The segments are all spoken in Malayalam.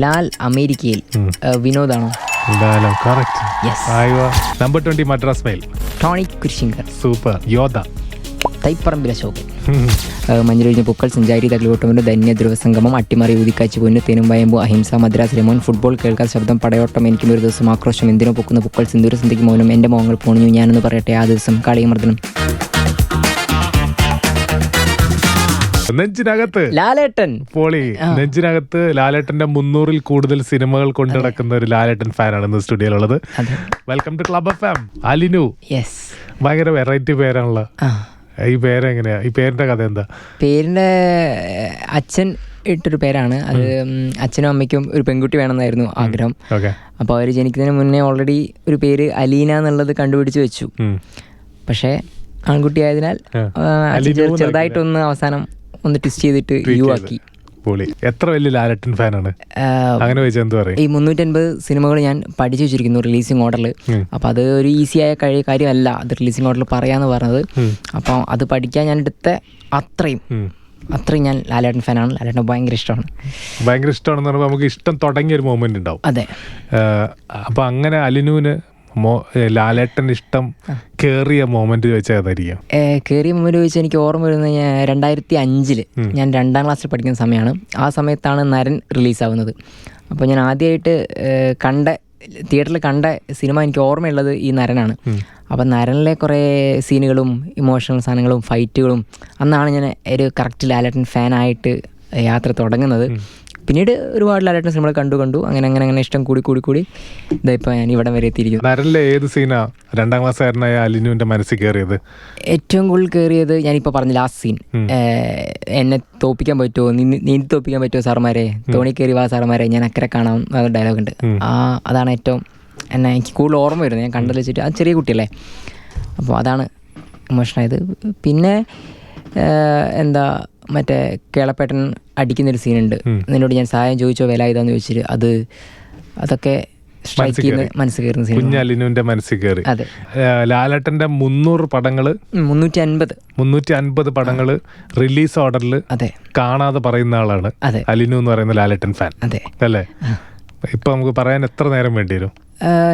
ലാൽ അമേരിക്കയിൽ വിനോദാണോ? Correct yes number twenty Madras mail Tony Kurisingal. Super Yodha Thaiparambil Ashokan മഞ്ഞുരൊഴിഞ്ഞ പൂക്കൾ സഞ്ചാരി തകലോട്ടമിന്റെ ധന്യ ധ്രുവസംഗമം അട്ടിമറി ഊതിക്കാച്ചു പൊന്നു തേനും വയമ്പു അഹിംസ മദ്രാസ് രമോൻ ഫുട്ബോൾ കേൾക്കാൻ ശബ്ദം പടയോട്ടം എനിക്കും ഒരു ദിവസം ആക്രോശം എന്തിനോ പൊക്കുന്ന പൂക്കൾ സിന്ദൂര സന്ധിക്ക് മൗനം എന്റെ മോങ്ങൾ പോണിഞ്ഞു ഞാനെന്ന് പറയട്ടെ ആ ദിവസം. കളിയമർദ്ദനം നെഞ്ചിനകത്ത്. ലാലേട്ടൻ. പോളി നെഞ്ചിനകത്ത് ലാലേട്ടന്റെ മുന്നൂറിൽ കൂടുതൽ സിനിമകൾ കൊണ്ടു നടക്കുന്ന ഒരു ലാലേട്ടൻ ഫാനാണ് ഇന്ന് സ്റ്റുഡിയോയിലുള്ളത്. ഉള്ളത് welcome to club F M അലിനു. Yes ഭയങ്കര വെറൈറ്റി പേരാണല്ലോ ഈ പേരെങ്ങനെയാ ഈ പേരിന്റെ കഥ എന്താ? പേരിന്റെ അച്ഛൻ ഇട്ടൊരു പേരാണ്. അത് അച്ഛനും അമ്മയ്ക്കും ഒരു പെൺകുട്ടി വേണമെന്നായിരുന്നു ആഗ്രഹം. ഓക്കെ. അപ്പോൾ അവർ ജനിക്കുന്നതിന് മുന്നേ ഓൾറെഡി ഒരു പേര് അലീന എന്നുള്ളത് കണ്ടുപിടിച്ച് വെച്ചു. പക്ഷേ ആൺകുട്ടി ആയതിനാൽ ചെറുതായിട്ടൊന്ന് അവസാനം ഒന്ന് ട്വിസ്റ്റ് ചെയ്തിട്ട് യു ആക്കി. പൊളി. എത്ര വലിയ ലാലട്ടൻ ഫാനാണ്? അങ്ങനെ പറയും ഈ മുന്നൂറ്റൻപത് സിനിമകൾ ഞാൻ പഠിച്ചു വെച്ചിരിക്കുന്നു റിലീസിങ് ഓർഡറിൽ അപ്പൊ അത് ഒരു ഈസി ആയ കഴിയ കാര്യമല്ല. അത് റിലീസിങ് ഓർഡറിൽ പറയാന്ന് പറഞ്ഞത്. അപ്പൊ അത് പഠിക്കാൻ ഞാൻ എടുത്ത അത്രയും. അത്രയും ഞാൻ ലാലേട്ടൻ ഫാനാണ്. ലാലേട്ടൻ ഭയങ്കര ഇഷ്ടമാണ്. ഭയങ്കര ഇഷ്ടമാണെന്ന് പറയുമ്പോൾ നമുക്ക് ഇഷ്ടം തുടങ്ങിയ ഒരു മൊമെന്റ് ഉണ്ടാവും. അതെ. അപ്പൊ അങ്ങനെ അലിനുവിന് ലാലേട്ടൻ ഇഷ്ടം കേറിയ മൊമെന്റ് ചോദിച്ചാൽ ഏതായിരിക്കും? കയറിയ മുമ്പിൽ ചോദിച്ചാൽ എനിക്ക് ഓർമ്മ വരുന്നത് ഞാൻ രണ്ടായിരത്തി അഞ്ചിൽ ഞാൻ രണ്ടാം ക്ലാസ്സിൽ പഠിക്കുന്ന സമയമാണ്. ആ സമയത്താണ് നരൻ റിലീസാവുന്നത്. അപ്പോൾ ഞാൻ ആദ്യമായിട്ട് കണ്ട തിയേറ്ററിൽ കണ്ട സിനിമ എനിക്ക് ഓർമ്മയുള്ളത് ഈ നരനാണ്. അപ്പം നരനിലെ കുറേ സീനുകളും ഇമോഷണൽ സാധനങ്ങളും ഫൈറ്റുകളും അന്നാണ് ഞാൻ ഒരു കറക്റ്റ് ലാലേട്ടൻ ഫാനായിട്ട് യാത്ര തുടങ്ങുന്നത്. പിന്നീട് ഒരുപാട് ലാലേട്ടൻ സിനിമകൾ കണ്ടു കണ്ടു. അങ്ങനെ അങ്ങനെ അങ്ങനെ ഇഷ്ടം കൂടി കൂടി കൂടി. ഇതായിപ്പോ ഞാൻ ഇവിടം വരെ എത്തിയിരിക്കുന്നു. ഏത് സീനാ രണ്ടാം ക്ലാസ്സുകാരനായ അലിനുവിന്റെ മനസ്സിൽ കയറിയത്? ഏറ്റവും കൂടുതൽ കയറിയത് ഞാനിപ്പോൾ പറഞ്ഞ ലാസ്റ്റ് സീൻ. എന്നെ തോപ്പിക്കാൻ പറ്റുമോ? നീ- നീന്തി തോപ്പിക്കാൻ പറ്റുമോ സാർമാരെ? തോണി കയറി വാ സാർമാരെ. ഞാൻ അക്കരെ കാണാം ഡയലോഗ് ഉണ്ട്. ആ അതാണ് ഏറ്റവും എന്നെ എനിക്ക് കൂടുതൽ ഓർമ്മ വരുന്നത്. ഞാൻ കണ്ടത് വെച്ചിട്ട് അത് ചെറിയ കുട്ടിയല്ലേ. അപ്പോൾ അതാണ് ഇമോഷനായത് പിന്നെ എന്താ മറ്റേ കേളപ്പേട്ടൻ അടിക്കുന്നൊരു സീനുണ്ട്. നിന്നോട് ഞാൻ സഹായം ചോദിച്ചോ വില ഇതാന്ന് ചോദിച്ചിട്ട് അത് അതൊക്കെ കുഞ്ഞലിനുവിന്റെ മനസ്സിൽ കയറി. ലാലേട്ടന്റെ മുന്നൂറ് പടങ്ങൾ മുന്നൂറ്റി അൻപത് മുന്നൂറ്റി അൻപത് പടങ്ങൾ റിലീസ് ഓർഡറിൽ അതെ. കാണാതെ പറയുന്ന ആളാണ് അലിനു എന്ന് പറയുന്ന ലാലട്ടൻ ഫാൻ. അതെ. അല്ലേ? ഇപ്പൊ നമുക്ക് പറയാൻ എത്ര നേരം വേണ്ടി വരും?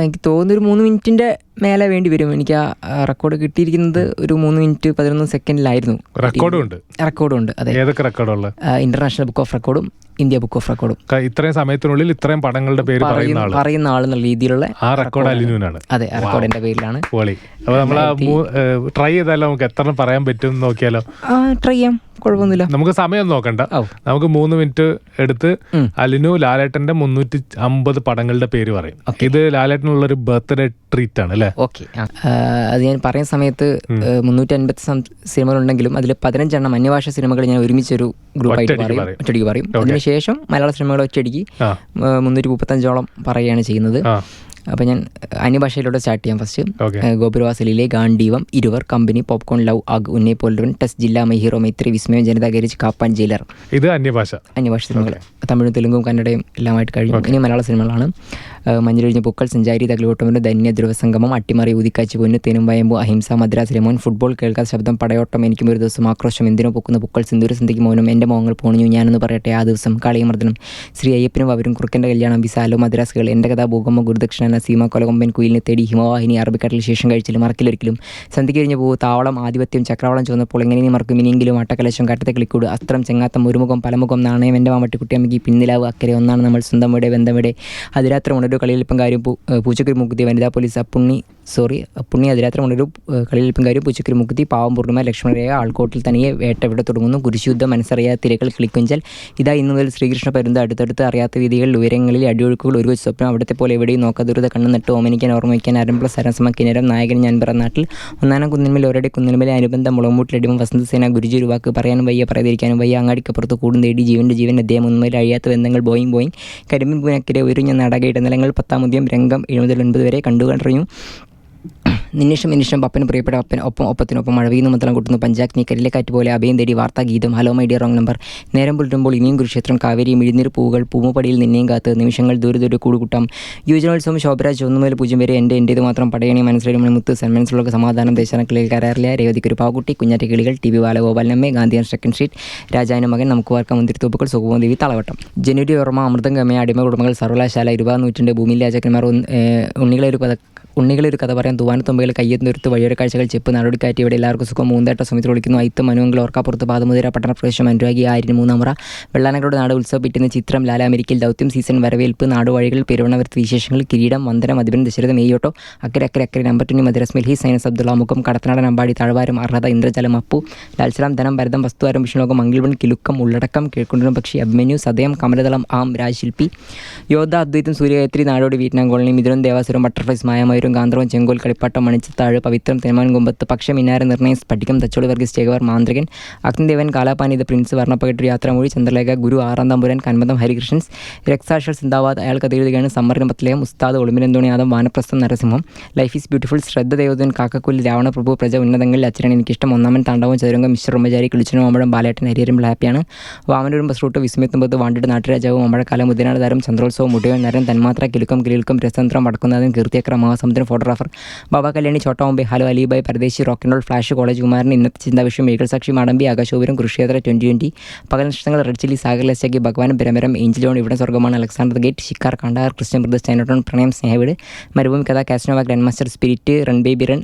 എനിക്ക് തോന്നുന്നു ഒരു മൂന്ന് മിനിറ്റിന്റെ മേലെ വേണ്ടി വരും. എനിക്ക് ആ റെക്കോർഡ് കിട്ടിയിരിക്കുന്നത് ഒരു മൂന്ന് മിനിറ്റ് പതിനൊന്ന് സെക്കൻഡിലായിരുന്നു റെക്കോർഡും ഉണ്ട്? റെക്കോർഡും ഉണ്ട് അതെ. ഏതൊക്കെ റെക്കോർഡുള്ള ഇന്റർനാഷണൽ ബുക്ക് ഓഫ് റെക്കോർഡും ഇന്ത്യ ബുക്ക് ഓഫ് റെക്കോർഡും ഇത്രയും സമയത്തിനുള്ളിൽ ഇത്രയും പടങ്ങളുടെ പേര് പറയുന്ന ആൾ ആളെന്നുള്ള രീതിയിലുള്ള ആ റെക്കോർഡ് അലിനുവിനാണ്. അതെ റെക്കോർഡിന്റെ പേരിലാണ്. പോളി. അപ്പൊ നമ്മൾ ട്രൈ ചെയ്താലോ? നമുക്ക് എത്ര പറയാൻ പറ്റും നോക്കിയാലോ? ട്രൈ ചെയ്യാം. കുഴപ്പമൊന്നുമില്ല. നമുക്ക് സമയം നോക്കണ്ട. നമുക്ക് മൂന്ന് മിനിറ്റ് എടുത്ത് അലിനു ലാലേട്ടന്റെ മുന്നൂറ്റി അമ്പത് പടങ്ങളുടെ പേര് പറയും. ഇത് ലാലേട്ടനുള്ള ഒരു ബർത്ത്ഡേ ട്രീറ്റ് ആണ് അല്ലേ? ഓക്കെ അത് ഞാൻ പറയുന്ന സമയത്ത് മുന്നൂറ്റി അൻപത്തി സിനിമകളുണ്ടെങ്കിലും അതിൽ പതിനഞ്ചെണ്ണം അന്യഭാഷ സിനിമകൾ ഞാൻ ഒരുമിച്ചൊരു ഗ്രൂപ്പായിട്ട് പറയും. ഒറ്റയടിക്ക് പറയും. അതിനുശേഷം മലയാള സിനിമകൾ ഒറ്റയടിക്ക് ആ. മുന്നൂറ്റി മുപ്പത്തഞ്ചോളം പറയുകയാണ് ചെയ്യുന്നത്. അപ്പം ഞാൻ അന്യഭാഷയിലൂടെ സ്റ്റാർട്ട് ചെയ്യാം first. Gopuravasalile Gandeevam Iruvar company popcorn love അഗ് ഉന്നെ പോലുവൻ test Jilla my hero Mythri Vismayam Janatha garage Kappan jailer. ഇത് അന്യഭാഷ. അന്യഭാഷ സിനിമകൾ. തമിഴും തെലുങ്കും കന്നഡയും എല്ലാമായിട്ട് കഴിഞ്ഞു ഇനി മലയാള സിനിമകളാണ്. ഏഹ് മഞ്ഞുരൊഴിഞ്ഞ പൂക്കൾ സഞ്ചാരി തകലോട്ടമിന്റെ ധന്യ ധ്രുവസംഗമം അട്ടിമറി ഊതിക്കാച്ചി പൊന്നു വയമ്പു അഹിംസ മദ്രാസ് ലെമോൻ ഫുട്ബോൾ കേൾക്കാത്ത ശബ്ദം പടയോട്ടം എനിക്കും ഒരു ദിവസം ആക്രോശം എന്തിനോ പൊക്കുന്ന പൂക്കൾ സിന്ദൂര സന്ധിക്ക് മൗനം എന്റെ മോങ്ങൾ പോണിഞ്ഞു ഞാനെന്ന് പറയട്ടെ ആ ദിവസം കളിയമർദ്ദനം ശ്രീ അയ്യപ്പനും അവരും കുറുക്കന്റെ കല്യാണം വിസാലോ മദ്രാസുകൾ എന്റെ കഥ ഭൂകമ്പ ഗുരുദക്ഷിണ നസീമ കൊലകൊമ്പൻ കുയിലിനെ തേടി ഹിമവാഹിനി അറബിക്കടലിൽ ശേഷം കഴിച്ചിലും മറക്കിലൊരിക്കലും സന്ധിക്ക് കഴിഞ്ഞ പൂ താവളം ആധിപത്യം ചക്രവാളം ചുവന്നപ്പോൾ എങ്ങനെ നീ മറക്കും ഇനിയെങ്കിലും അട്ടക്കലശം കട്ടത്തെ കളിക്കൂട് അസ്ത്രം ചെങ്ങാത്തം ഒരുമുഖം പലമുഖം നാണയം എന്റെ മാമട്ടിക്കുട്ടിയമ്മയ്ക്ക് പിന്നിലാവ് അക്കരെ ഒന്നാണ് നമ്മൾ സ്വന്തം വീടെ ബന്ധവിടെ അതിരാത്രം ഉണരു കളിയിലിപ്പം കാര്യം പൂ- മുക്തി പൂച്ചക്കുരി വനിതാ പോലീസ് അപ്പുണ്ണി സോറി അപ്പുണ്ണി അതിരാത്രം ഏഹ് കളിയിലിപ്പം കാര്യം പൂച്ചക്കുരി മുക്തി പാവം പൂർണിമ ലക്ഷ്മണരേഖ ആൾക്കോട്ടിൽ തനിയെ വേട്ട ഇവിടെ തുടങ്ങുന്നു. കുരിശുദ്ധ മനസ്സറിയാത്ത തിരകൾ കിളിക്കുഞ്ചൽ. ഇതാ ഇന്നു മുതൽ ശ്രീകൃഷ്ണ പരുന്ത് അടുത്തടുത്ത് അറിയാത്ത രീതികളിൽ ഉയരങ്ങളിൽ അടിയൊഴുക്കുകൾ ഒരു സ്വപ്നം അവിടുത്തെ പോലെ എവിടെയും നോക്കാതുരുത കണ്ണു നട്ട് ഓമനിക്കാൻ ഓർമ്മിക്കാൻ ആരംഭ സരസമ കിനരം നായകൻ ഞാൻ പറഞ്ഞ നാട്ടിൽ. ഒന്നാനം കുന്നിന്മേൽ ഒരടി കുന്നിന്മേലെ അനുബന്ധം മുളമുട്ടിലടിമ വസന്തസേന ഗുരുജി ഒരു വാക്ക് പറയാനും വയ്യ പറയാതിരിക്കാനും വയ്യ അങ്ങാടിക്കപ്പുറത്ത് കൂടും തേടി ജീവന്റെ ജീവൻ അദ്ദേഹം ഒന്നുമേൽ അഴിയാത്ത ബന്ധങ്ങൾ ബോയിങ് ബോയിങ്. കരിമ്പിൻ പൂനക്കരെ ഉയരുഞ്ഞ നടകയിട്ട നിലങ്ങൾ പത്താം ഉദ്യം രംഗം എഴുപതിൽ ഒൻപത് വരെ കണ്ടു കണ്ടറിഞ്ഞു നിന്നിഷം നിമിഷം പപ്പന് പ്രിയപ്പെട്ട പപ്പൻ ഒപ്പം ഒപ്പത്തിനൊപ്പം മഴ മുത്തലം കൂട്ടുന്ന പഞ്ചാഗ്നി കരിലെ കാറ്റ് പോലെ Abhayam Thedi Vartha Geetham. Hello my dear wrong number Neram Pularumbol Iniyum Kurukshetra Kaveri മിഴിനീർ പൂവുകൾ പൂമുപടിയിൽ നിന്നെയും കാത്ത് നിമിഷങ്ങൾ ദൂരെ ദൂരെ കൂടുകൂട്ടാം. യുവജനോത്സവം ശോഭരാജ് ഒന്ന് മുതൽ പൂജ്യം വരെ എന്റെ എന്റേത് മാത്രം പടയണി മനസ്സിലായി. മുത്ത് സന്മനസ്സിലുള്ള സമാധാനം ദേശാനക്കളിൽ കരാറില്ല രേവതിക്ക് ഒരു പാവക്കുട്ടി കുഞ്ഞാറ്റ കിളികൾ ടി വി ബാലഗോപാലനമ്മേ ഗാന്ധിയൻ സെക്കൻഡ് സ്ട്രീറ്റ് രാജാവിന്റെ മകൻ നമുക്ക് വാർക്ക മുന്തിരിത്തോപ്പുകൾ സുഖവും ദേവി തളവട്ടം. ജനുവരി ഓർമ്മ അമൃതം ഗമയ അടിമ കുടുംബങ്ങൾ സർവകലാശാല ഇരുപതാം നൂറ്റിന്റെ ഭൂമിയിൽ രാജാക്കന്മാർ ഉണ്ണികളെ ഒരു ഉണ്ണികളെ ഒരു കഥ പറയാൻ തൂവാനത്തുമ്പയിൽ കയ്യെത്തുന്നൊരുത്ത് വഴിയൊരു കാഴ്ചകൾ ചെപ്പ് നടപടിക്കാറ്റി ഇവിടെ എല്ലാവർക്കും സുഖം. മൂന്നേട്ട സമയത്ത് വിളിക്കുന്നു. ഐത്തം മനുവെങ്കിൽ ഓർക്കാപ്പുറത്ത് പാതമുതിര പട്ടണ പ്രദേശം. അനുരാഗി ആയിരം മൂന്നാമറ. വെള്ളാനകളുടെ നാട് ഉത്സവം പിറ്റുന്ന ചിത്രം ലാല അമേരിക്കയിൽ ദൗത്യം. സീസൺ വരവേൽപ്പ് നാടുവഴികൾ പെരുവണവർത്ത് വിശേഷങ്ങൾ കിരീടം വന്ദനം അതിപൻ ദശരഥ മെയ്യോട്ടോ അക്കരെ അക്കരെ അക്കരെ നമ്പർ ടുനി മദ്രസ് മിൽഹി സൈനസ് അബ്ദുള്ള മുഖം കടത്തനാടൻ അമ്പാടി താഴ്വാരം അർഹത ഇന്ദ്രജലം അപ്പു ലാൽസലാം ധനം ഭരതം വസ്തുവാരം വിഷ്ണുലോകം മംഗിൾവൺ കിലുക്കം ഉള്ളടക്കം കേൾക്കൊണ്ടിരുന്ന പക്ഷി അഭിമന്യു സദയം കമലതളം ആം രാജ്ശില്പി Yoddha Advaitham Suryagayathri Nadodi Vietnam colony Mithunam Devasuram butterflies Mayamayooram Gandharvam Chenkol Kalippattam Manichitrathazhu Pavithram തേമാൻകുമ്പത്ത് കുമ്പത്ത് പക്ഷ മിനാര നിർണയം സ്ഫടികം തച്ചോളി വർഗീസ് ചേകവർ മാന്ത്രികൻ. അഗ്നിദേവൻ കാലാപാനി ദ പ്രിൻസ് വർണപ്പകട്ടൊരു യാത്രാമൊഴി ചന്ദ്രലേഖ ഗുരു ആറാം തമ്പുരൻ കന്മതം ഹരികൃഷ്ണൻസ് രക്സാക്ഷർ സിന്ദാബാദ് അയാൾ കഥ സമ്മർദ്ദം പത്തിലയം ഉസ്താദ് ഒളിമിനന്തോണിയാദം Vanaprastham Narasimham. Life is beautiful Shraddha Devadoothan കാക്കക്കുല്ലി Ravanaprabhu പ്രജ ഉന്നതങ്ങളിൽ അച്ഛനാണ് എനിക്കിഷ്ടം ഒന്നാമൻ താണ്ഡവം ചതുരംഗം മിശ്ര ബ്രഹ്മചാരി കിളിച്ചനും അമ്പഴം ബാലേട്ടൻ ഹരിയരും ഹാപ്പിയാണ് വാമനൂരും ബസ് റൂട്ട് വിസ്മയത്തുമ്പത്ത് വാണ്ടിട്ട് നാട്ടുരാജാവും അമ്പഴക്കാലം മുതിനാട് താരം ചന്ദ്രോത്സവം മുടിയൻ നരൻ തന്മാത്ര കിലുക്കം കിലുക്കം രസതന്ത്രം അടക്കുന്നതും കീർത്തിയക്ര Mahasamudram photographer. Baba Kalyani ചോട്ടാവുമ്പെ hello Alibhai Paradesi roll flash college Kumaran Innathe Chinthavishayam മേഘൽ Sakshi Madampi ആകാശോപുരം Kurukshetra twenty twenty Pakal Nakshatrangal red chilli Sagar ലസാക്കി ഭഗവാൻ Panamaram Angel John Ivide Swargamanu Alexander great Shikkar Kandahar Christian brother China town Pranayam Snehaveedu Marubhoomi Kadha Casanova grand master spirit run baby run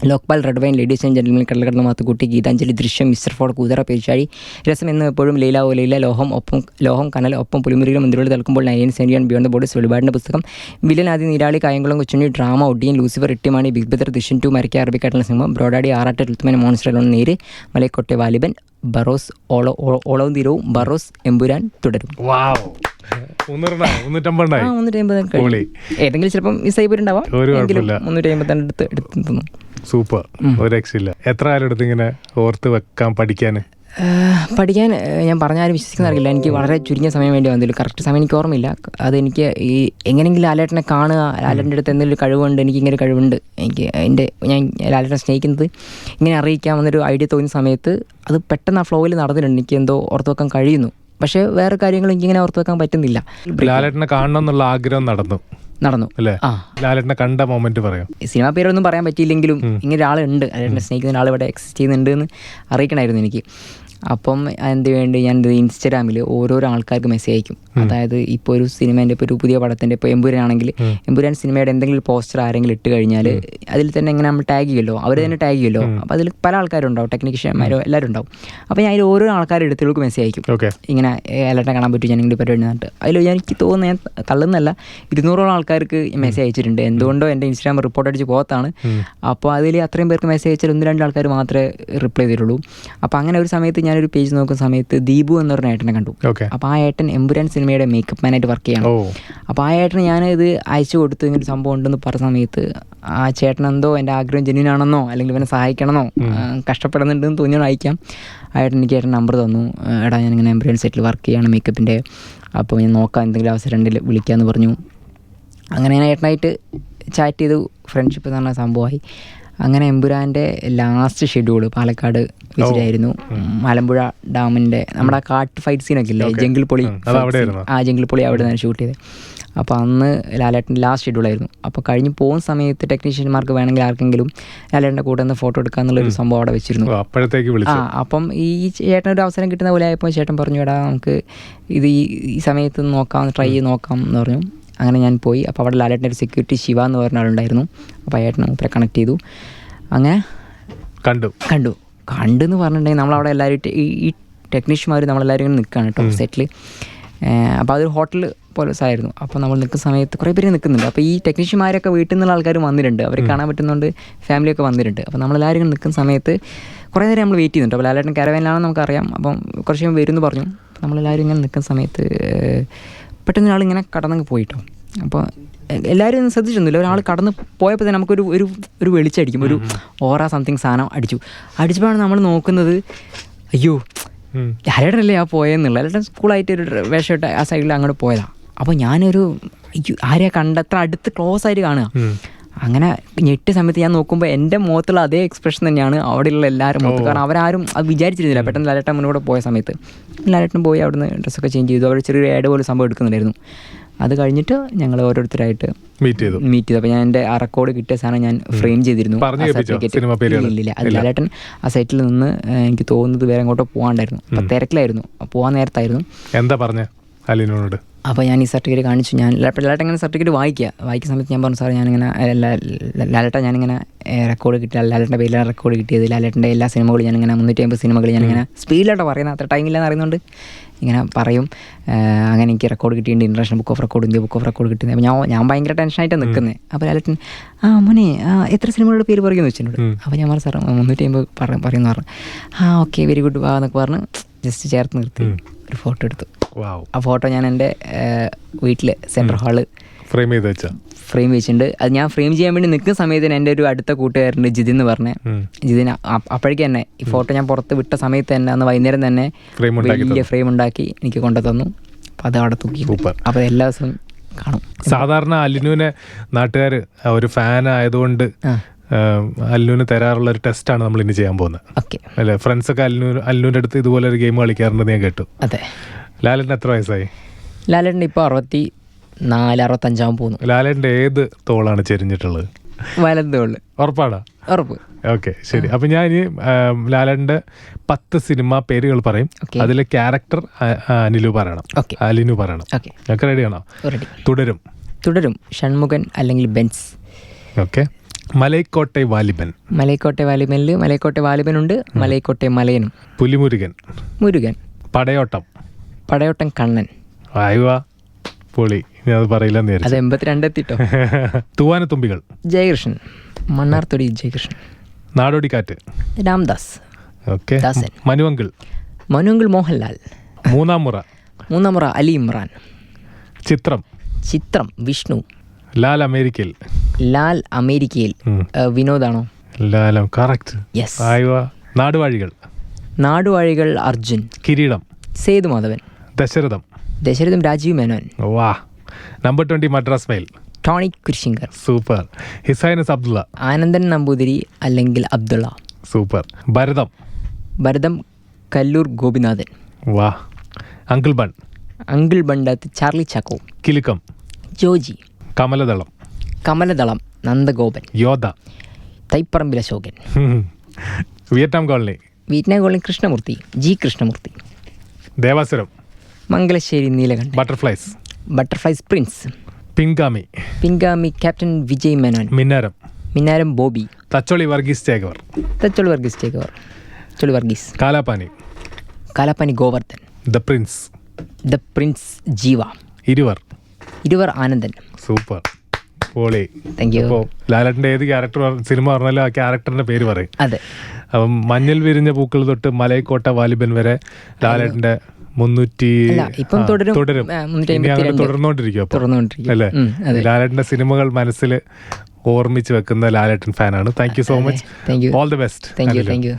Lokpal red wine ladies and gentlemen Kadalkadannu Mathukutty Geethanjali Drishyam mister fraud കൂതറ പേശാഴി രസം എന്നും എപ്പോഴും ലീല ഓ ലീല ലോഹം ഒപ്പം ലോഹം കനൽ ഒപ്പം പുലിമുരുകിലും Munthirikal Thalirkkumbol nine സെന്റിയാൻ beyond borders Velipadinte Pusthakam. Villain Aadhi Neerali Kayamkulam Kochunni drama Odiyan Lucifer Ittymaani big brother Dishan ടു മരക്കെ അറബിക്കാട്ടുള്ള സിനിമ ബ്രോഡാഡി ആറാട്ട് ടുത്തുമൻ മോൺസ്റ്റർ നേര് മലയക്കോട്ടെ വാലിബൻ ബറോസ് ഓളോ ഓളവും തീരവും ബറോസ് എമ്പുരാൻ തുടരും. ഏതെങ്കിലും ചിലപ്പം മിസ്സായി പോയിട്ടുണ്ടാവാം എങ്കിലും. മുന്നൂറ്റി അമ്പത്തി എടുത്ത് എടുത്തു തന്നു. സൂപ്പർ. ഒരു രക്ഷയില്ല. എത്ര കാലം എടുത്ത് ഇങ്ങനെ ഓർത്ത് വെക്കാൻ പഠിക്കാൻ? പഠിക്കാൻ ഞാൻ പറഞ്ഞാലും വിശ്വസിക്കുന്ന അറിയില്ല. എനിക്ക് വളരെ ചുരുങ്ങിയ സമയം വേണ്ടി വന്നില്ല കറക്റ്റ് സമയം എനിക്ക് ഓർമ്മയില്ല. അതെനിക്ക് ഈ എങ്ങനെയെങ്കിലും ലാലേട്ടനെ കാണുക ലാലേട്ടന്റെ അടുത്ത് എന്തെങ്കിലും കഴിവുണ്ട് എനിക്ക് ഇങ്ങനെ കഴിവുണ്ട്. എനിക്ക് എന്റെ ഞാൻ ലാലേട്ടനെ സ്നേഹിക്കുന്നത് ഇങ്ങനെ അറിയിക്കാൻ വന്നൊരു ഐഡിയ തോന്നിയ സമയത്ത് അത് പെട്ടെന്ന് ആ ഫ്ലോയിൽ നടന്നിട്ടുണ്ട്. എനിക്ക് എന്തോ ഓർത്ത് വെക്കാൻ കഴിയുന്നു. പക്ഷേ വേറെ കാര്യങ്ങൾ എനിക്കിങ്ങനെ ഓർത്ത് വെക്കാൻ പറ്റുന്നില്ല. ലാലേട്ടനെ കാണണം എന്നുള്ള ആഗ്രഹം നടന്നു. നടന്നു. അല്ലേ? ലാലേട്ടനെ കണ്ട മൊമെന്റ് പറയാം. സിനിമ പേരൊന്നും പറയാൻ പറ്റിയില്ലെങ്കിലും ഇങ്ങനെ ഒരാളുണ്ട്. ലാലേട്ടനെ സ്നേഹിക്കുന്ന ഒരാൾ ഇവിടെ എക്സിസ്റ്റ് ചെയ്യുന്നുണ്ട് എന്ന് അറിയിക്കണമായിരുന്നു എനിക്ക്. അപ്പം എന്ത് വേണ്ടി ഞാൻ ഇൻസ്റ്റാഗ്രാമിൽ ഓരോരോ ആൾക്കാർക്ക് മെസ്സേജ് അയക്കും. അതായത് ഇപ്പോൾ ഒരു സിനിമേന്റെ ഇപ്പോൾ ഒരു പുതിയ പടത്തിന്റെ ഇപ്പോൾ എമ്പുരാണെങ്കിൽ എമ്പുരാൻ സിനിമയുടെ എന്തെങ്കിലും പോസ്റ്റർ ആരെങ്കിലും ഇട്ട് കഴിഞ്ഞാൽ അതിൽ തന്നെ ഇങ്ങനെ നമ്മൾ ടാഗ് ചെയ്യുമല്ലോ. അവർ തന്നെ ടാഗ് ചെയ്യുമല്ലോ. അപ്പോൾ അതിൽ പല ആൾക്കാരും ഉണ്ടാവും ടെക്നീഷ്യന്മാരോ എല്ലാവരും ഉണ്ടാവും. അപ്പോൾ ഞാൻ അതിൽ ഓരോ ആൾക്കാരുടെ എടുത്തുകൾക്ക് മെസ്സേജ് അയക്കും. ഇങ്ങനെ എല്ലാവരുടെ കാണാൻ പറ്റും ഞാൻ ഇങ്ങനെ പരിപാടി എന്നിട്ട് അതിൽ എനിക്ക് തോന്നുന്നത് ഞാൻ തള്ളുന്നല്ല ഇരുന്നൂറോളം ആൾക്കാർക്ക് മെസ്സേജ് അയച്ചിട്ടുണ്ട്. എന്തുകൊണ്ടോ എന്റെ ഇൻസ്റ്റാഗ്രാം റിപ്പോർട്ട് അടിച്ച് പോകത്താണ്. അപ്പോൾ അതിൽ അത്രയും പേർക്ക് മെസ്സേജ് അയച്ചാൽ ഒന്ന് രണ്ട് ആൾക്കാർ മാത്രമേ റിപ്ലൈ ചെയ്തിട്ടുള്ളൂ അപ്പോൾ അങ്ങനെ ഒരു സമയത്ത് ഞാനൊരു പേജ് നോക്കുന്ന സമയത്ത് ദീപു എന്ന് പറഞ്ഞ ഏട്ടനെ കണ്ടു. അപ്പോൾ ആ ഏട്ടൻ എമ്പുരാൻ സിനിമയുടെ മേക്കപ്പ് മാനായിട്ട് വർക്ക് ചെയ്യണം. അപ്പോൾ ആ ഏട്ടന് ഞാൻ ഇത് അയച്ചു കൊടുത്തു ഇങ്ങനൊരു ഒരു സംഭവം ഉണ്ടെന്ന് പറഞ്ഞ സമയത്ത് ആ ചേട്ടൻ എന്തോ എന്റെ ആഗ്രഹം ജെന്യൂൻ ആണെന്നോ അല്ലെങ്കിൽ ഇവനെ സഹായിക്കണമെന്നോ കഷ്ടപ്പെടുന്നുണ്ടെന്ന് തോന്നിയാണ് അയക്കാം. ആ ഏട്ടൻ എനിക്ക് ഏട്ടൻ നമ്പർ തന്നു. എടാ എടാ ഞാനിങ്ങനെ എംബ്രിയൻ സെറ്റിൽ വർക്ക് ചെയ്യാണ് മേക്കപ്പിന്റെ അപ്പോൾ ഞാൻ നോക്കാം എന്തെങ്കിലും അവസരം ഉണ്ടെങ്കിൽ വിളിക്കാമെന്ന് പറഞ്ഞു. അങ്ങനെ ഏട്ടനായിട്ട് ചാറ്റ് ചെയ്തു. ഫ്രണ്ട്ഷിപ്പ് എന്ന് പറഞ്ഞ സംഭവമായി. അങ്ങനെ എമ്പുരാന്റെ ലാസ്റ്റ് ഷെഡ്യൂൾ പാലക്കാട് വെച്ചിട്ടായിരുന്നു. മലമ്പുഴ ഡാമിന്റെ നമ്മുടെ ആ കാട്ട് ഫൈറ്റ് സീനൊക്കെ ഇല്ലേ? ജംഗിൾ പൊളി ആ ജംഗിൾ പൊളി അവിടെ നിന്ന് ഷൂട്ട് ചെയ്തത്. അപ്പോൾ അന്ന് ലാലേട്ടന്റെ ലാസ്റ്റ് ഷെഡ്യൂൾ ആയിരുന്നു. അപ്പോൾ കഴിഞ്ഞ് പോകുന്ന സമയത്ത് ടെക്നീഷ്യന്മാർക്ക് വേണമെങ്കിൽ ആർക്കെങ്കിലും ലാലേട്ടന്റെ കൂടെ നിന്ന് ഫോട്ടോ എടുക്കുക എന്നുള്ളൊരു സംഭവം അവിടെ വെച്ചിരുന്നു. അപ്പോഴത്തേക്ക് ആ അപ്പം ഈ ചേട്ടൻ ഒരു അവസരം കിട്ടുന്ന പോലെ ആയപ്പോൾ ചേട്ടൻ പറഞ്ഞു എടാ നമുക്ക് ഇത് ഈ ഈ സമയത്ത് നോക്കാം ട്രൈ ചെയ്ത് നോക്കാം എന്ന് പറഞ്ഞു. അങ്ങനെ ഞാൻ പോയി. അപ്പോൾ അവിടെ ലാലേട്ടന്റെ ഒരു സെക്യൂരിറ്റി ശിവ എന്ന് പറഞ്ഞ ആളുണ്ടായിരുന്നു. അപ്പോൾ ഏട്ടനും മൂപ്പരെ കണക്ട് ചെയ്തു. അങ്ങനെ കണ്ടു. കണ്ടു. കണ്ടെന്ന് പറഞ്ഞിട്ടുണ്ടെങ്കിൽ നമ്മളവിടെ എല്ലാവരും ഈ ഈ ടെക്നീഷ്യന്മാർ നമ്മളെല്ലാവരും ഇങ്ങനെ നിൽക്കുകയാണ് കേട്ടോ സെറ്റിൽ അപ്പോൾ അതൊരു ഹോട്ടൽ പോലെ സ്ഥലമായിരുന്നു അപ്പോൾ നമ്മൾ നിൽക്കുന്ന സമയത്ത് കുറേ പേര് നിൽക്കുന്നുണ്ട്. അപ്പോൾ ഈ ടെക്നീഷ്യന്മാരൊക്കെ വീട്ടിൽ നിന്നുള്ള ആൾക്കാർ വന്നിട്ടുണ്ട്. അവർ കാണാൻ പറ്റുന്നുണ്ട് ഫാമിലിയൊക്കെ വന്നിട്ടുണ്ട്. അപ്പോൾ നമ്മളെല്ലാവരും ഇങ്ങനെ നിൽക്കുന്ന സമയത്ത് കുറേ നേരം നമ്മൾ വെയിറ്റ് ചെയ്യുന്നുണ്ട്. അപ്പോൾ ലാലേട്ടൻ കരവേനാണെന്ന് നമുക്കറിയാം. അപ്പം കുറച്ച് കഴിയുമ്പോൾ വരും എന്ന് പറഞ്ഞു നമ്മളെല്ലാവരും ഇങ്ങനെ നിൽക്കുന്ന സമയത്ത് പെട്ടെന്ന് ഒരാൾ ഇങ്ങനെ കടന്നങ്ങ് പോയിട്ടോ. അപ്പോൾ എല്ലാവരും ഒന്നും ശ്രദ്ധിച്ചൊന്നുമില്ല ഒരാൾ കടന്ന് പോയപ്പോൾ തന്നെ നമുക്കൊരു ഒരു ഒരു വെളിച്ചടിക്കും ഒരു ഓറ സംതിങ് സാധനം അടിച്ചു. അടിച്ചപ്പോഴാണ് നമ്മൾ നോക്കുന്നത് അയ്യോ ആരേടല്ലേ ആ പോയെന്നുള്ള അല്ലെങ്കിൽ സ്കൂളായിട്ട് ഒരു വേഷമിട്ട് ആ സൈഡിൽ അങ്ങോട്ട് പോയതാണ് അപ്പോൾ ഞാനൊരു അയ്യോ ആരെയാ കണ്ട അത്ര അടുത്ത് ക്ലോസ് ആയിട്ട് കാണുക. അങ്ങനെ ഞെട്ടിയ സമയത്ത് ഞാൻ നോക്കുമ്പോൾ എന്റെ മുഖത്തുള്ള അതേ എക്സ്പ്രഷൻ തന്നെയാണ് അവിടെയുള്ള എല്ലാവരും മുഖത്ത്. കാരണം അവരാരും അത് വിചാരിച്ചിരുന്നില്ല. പെട്ടെന്ന് ലാലേട്ടൻ മുന്നോട്ട് പോയ സമയത്ത്. ലാലേട്ടൻ പോയി അവിടുന്ന് ഡ്രസ്സൊക്കെ ചേഞ്ച് ചെയ്തു. അവർ ചെറിയൊരു ഏഡ് പോലെ സംഭവം എടുക്കുന്നുണ്ടായിരുന്നു. അത് കഴിഞ്ഞിട്ട് ഞങ്ങൾ ഓരോരുത്തരായിട്ട് മീറ്റ് ചെയ്തു. മീറ്റ് ചെയ്തു. അപ്പോൾ ഞാൻ എന്റെ ആ റെക്കോർഡ് കിട്ടിയ സാധനം ഞാൻ ഫ്രെയിം ചെയ്തിരുന്നു. പറഞ്ഞു ആ കേൾപ്പിച്ചോ? certificate. സിനിമ പേരുകൾ? ഇല്ല, ഇല്ല അത് ലാലേട്ടൻ ആ സൈറ്റിൽ നിന്ന് എനിക്ക് തോന്നുന്നത് വേറെ എങ്ങോട്ടോ പോകാണ്ടായിരുന്നു അപ്പം തിരക്കിലായിരുന്നു അപ്പോൾ പോകാൻ നേരത്തായിരുന്നു. എന്താ പറഞ്ഞ? അലിനോട്. അപ്പോൾ ഞാൻ ഈ സർട്ടിഫിക്കറ്റ് കാണിച്ചു. ഞാൻ ലാലേട്ട ഇങ്ങനെ സർട്ടിഫിക്കറ്റ് വായിക്കുക. വായിക്കുന്ന സമയത്ത് ഞാൻ പറഞ്ഞു സാർ ഞാനിങ്ങനെ ലാലേട്ട ഞാനിങ്ങനെ റെക്കോർഡ് കിട്ടിയ ലാലേട്ടന്റെ പേരിലാണ് റെക്കോർഡ് കിട്ടിയത്. ലാലേട്ടന്റെ എല്ലാ സിനിമകളും ഞാനിങ്ങനെ മുന്നൂറ്റി അമ്പത് സിനിമകൾ ഞാനിങ്ങനെ സ്പീഡിലോട്ട് പറയുന്നത്. അത്ര ടൈമില്ലെന്ന് അറിയുന്നുണ്ട് ഇങ്ങനെ പറയും. അങ്ങനെ എനിക്ക് റെക്കോർഡ് കിട്ടിയിട്ടുണ്ട്. International book of record India book of record കിട്ടുന്നത്. അപ്പോൾ ഞാൻ ഞാൻ ഭയങ്കര ടെൻഷനായിട്ട് നിൽക്കുന്നത് അപ്പോൾ ലാലേട്ടൻ ആ മോനെ എത്ര സിനിമകളുടെ പേര് പറയുമെന്ന് വെച്ചിട്ടുണ്ട് അപ്പോൾ ഞാൻ പറഞ്ഞു സാർ മുന്നൂറ്റി അമ്പത് പറ പറയുന്നു പറഞ്ഞു. ആ ഓക്കെ വെരി ഗുഡ് വാ എന്നൊക്കെ പറഞ്ഞ് ജസ്റ്റ് ചേർത്ത് നിർത്തി. ഒരു ഫോട്ടോ എടുത്തു. ആ ഫോട്ടോ ഞാൻ എന്റെ വീട്ടിൽ സെൻട്രൽ ഹാൾ ഫ്രെയിം ചെയ്ത് വെച്ച? ഫ്രെയിം വെച്ചിട്ടുണ്ട്. അത് ഞാൻ ഫ്രെയിം ചെയ്യാൻ വേണ്ടി നിൽക്കുന്ന സമയത്ത് എന്റെ ഒരു അടുത്ത കൂട്ടുകാരുണ്ട് ജിതിൻ എന്ന് പറഞ്ഞ. ജിതിൻ അപ്പോഴേക്കും തന്നെ ഈ ഫോട്ടോ ഞാൻ പുറത്ത് വിട്ട സമയത്ത് തന്നെ അന്ന് വൈകുന്നേരം തന്നെ വലിയ ഫ്രെയിം ഉണ്ടാക്കി എനിക്ക് കൊണ്ടു തന്നു. അപ്പോൾ അത് അവിടെ തൂക്കി. അപ്പം അപ്പോൾ എല്ലാ ദിവസവും കാണും. സാധാരണ അലിനുവിനെ നാട്ടുകാർ ഒരു ഫാൻ ആയതുകൊണ്ട് അലിനുവിന് തരാറുള്ള ഒരു ടെസ്റ്റാണ് നമ്മൾ ഇനി ചെയ്യാൻ പോകുന്നത്. അല്ലെ? അല്ലേ ഫ്രണ്ട്സൊക്കെ അലിനു അലിനുവിന്റെ അടുത്ത് ഇതുപോലെ ഒരു ഗെയിം കളിക്കാറുണ്ടെന്ന് ഞാൻ കേട്ടു. അതെ. ലാലേട്ടൻ എത്ര വയസ്സായി? ലാലേട്ടൻ ഇപ്പോൾ അറുപത്തി നാല് അറുപത്തഞ്ചാവും പോകുന്നു. ലാലേട്ടന്റെ ഏത് തോളാണ് ചെരിഞ്ഞിട്ടുള്ളത്? വലന്തോൾ ഉറപ്പാടാ ഉറപ്പ്. ഓക്കെ ശരി. അപ്പം ഞാൻ ഇനി ലാലന്റെ പത്ത് സിനിമ പേരുകൾ പറയും. അതിലെ ക്യാരക്ടർ അനിലു പറയണം. അലിനു പറയണം. ഞങ്ങൾക്ക് ഒക്കെ റെഡിയാണോ റെഡി തുടരും. തുടരും. ഷൺമുഖൻ അല്ലെങ്കിൽ ബെൻസ്. ഓക്കെ. മലൈക്കോട്ടെ വാലിബൻ. മലൈക്കോട്ടെ വാലിബനിൽ മലൈക്കോട്ടെ വാലിബനുണ്ട് മലൈക്കോട്ടെ മലയനും. പുലിമുരുകൻ. മുരുകൻ. പടയോട്ടം. പടയോട്ടം കണ്ണൻ. ആയുവാ പൊളി. അത് പറയില്ലെന്ന് അത് എൺപത്തിരണ്ട് എത്തിട്ടോ? തൂവാനത്തുമ്പികൾ ജയകൃഷ്ണൻ. മണ്ണാർത്തൊടി ജയകൃഷ്ണൻ. നാടോടിക്കാറ്റ് രാംദാസ്. ഓക്കെ. ദാസൻ. മനുവങ്കിൾ. മനുവങ്കിൾ മോഹൻലാൽ. മൂന്നാം മുറ. മൂന്നാം മുറ അലി ഇമ്രാൻ. ചിത്രം. ചിത്രം വിഷ്ണു. ലാൽ അമേരിക്കയിൽ. ലാൽ അമേരിക്കയിൽ. വിനോദാണോ? ലാലം കറക്റ്റ് യെസ് നാടുവാഴികൾ. നാടുവാഴികൾ അർജുൻ. കിരീടം. സേതുമാധവൻ. ദശരഥം. ദശരഥം രാജീവ് മേനോൻ. വാ. Number twenty Madras mail Tony Kurishinkal. Super his highness Abdullah. Anandan Namboothiri അല്ലെങ്കിൽ അബ്ദുള്ള. സൂപ്പർ ഭരതം. ഭരതം കല്ലൂർ ഗോപിനാഥൻ. വാ. Uncle bun uncle ബണ്ടാത്ത് Charlie Chacko. Kilukkam. Joji. Kamaladalam. Kamaladalam Nandagopan. Yodha Thaiparambil Ashokan. Vietnam colony. Vietnam colony Krishnamoorthy. G Krishnamoorthy. Devasuram. Mangalassery Neelakanta butterflies butterflies prince Pingami. Pingami captain Vijay Menon. Minnaram. Minnaram Bobby. Thacholi Varghese Chekavar Thacholi Varghese Chekavar Thacholi Varghese. Kalapani. Kalapani Govardhan. The prince. The prince Jeeva. Iruvar. Iruvar Anandan. Super. Poly. Thank you ലാലേട്ടന്റെ ഏത് ക്യാരക്ടർ സിനിമ പറഞ്ഞാലും ആ ക്യാരക്ടറിന്റെ പേര് പറയും. അതെ. അപ്പം മഞ്ഞൾ വിരിഞ്ഞ പൂക്കൾ തൊട്ട് മലയക്കോട്ട വാലിബൻ വരെ ലാലേട്ടന്റെ മുന്നൂറ്റി ഇപ്പം തുടരും. തുടരും. തുടർന്നുകൊണ്ടിരിക്കും ലാലേട്ടന്റെ സിനിമകൾ മനസ്സിൽ ഓർമ്മിച്ച് വെക്കുന്ന ലാലേട്ടൻ ഫാനാണ്. Thank you so much all the best thank you thank you